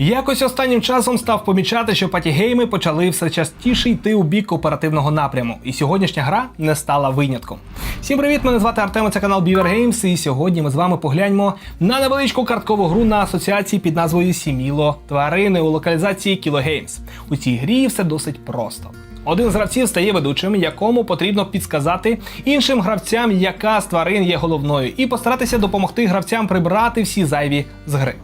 Якось останнім часом став помічати, що патігейми почали все частіше йти у бік кооперативного напряму, і сьогоднішня гра не стала винятком. Всім привіт! Мене звати Артем, це канал Beaver Games, і сьогодні ми з вами погляньмо на невеличку карткову гру на асоціації під назвою Сіміло Тварини у локалізації Kilo Games. У цій грі все досить просто. Один з гравців стає ведучим, якому потрібно підсказати іншим гравцям, яка з тварин є головною, і постаратися допомогти гравцям прибрати всі зайві з гри.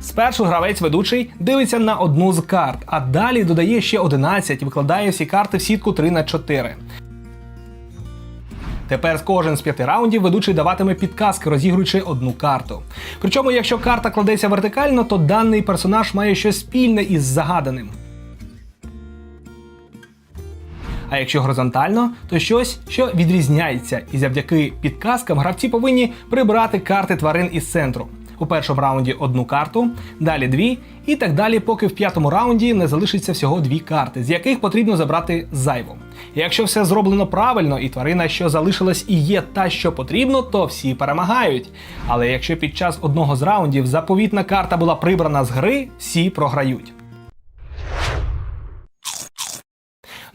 Спершу гравець ведучий дивиться на одну з карт, а далі додає ще 11 і викладає всі карти в сітку 3 на 4. Тепер кожен з п'яти раундів ведучий даватиме підказки, розігруючи одну карту. Причому, якщо карта кладеться вертикально, то даний персонаж має щось спільне із загаданим. А якщо горизонтально, то щось, що відрізняється, і завдяки підказкам гравці повинні прибрати карти тварин із центру. У першому раунді одну карту, далі дві, і так далі, поки в п'ятому раунді не залишиться всього дві карти, з яких потрібно забрати зайву. Якщо все зроблено правильно, і тварина, що залишилась, і є та, що потрібно, то всі перемагають. Але якщо під час одного з раундів заповітна карта була прибрана з гри, всі програють.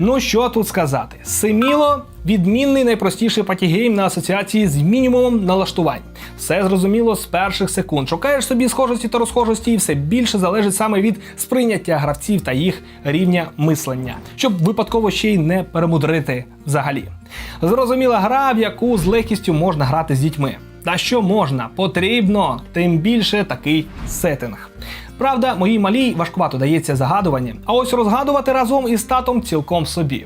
Ну що тут сказати? Семіло відмінний найпростіший патігейм на асоціації з мінімумом налаштувань. Все зрозуміло з перших секунд. Шукаєш собі схожості та розхожості, і все більше залежить саме від сприйняття гравців та їх рівня мислення, щоб випадково ще й не перемудрити взагалі. Зрозуміла гра, в яку з легкістю можна грати з дітьми. Та що можна, потрібно, тим більше такий сеттинг. Правда, моїй малій важкувато дається загадування, а ось розгадувати разом із татом цілком собі.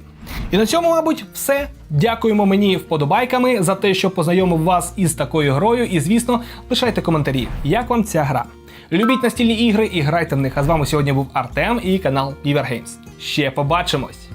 І на цьому, мабуть, все. Дякуємо мені вподобайками за те, що познайомив вас із такою грою. І, звісно, лишайте коментарі, як вам ця гра. Любіть настільні ігри і грайте в них. А з вами сьогодні був Артем і канал Games. Ще побачимось!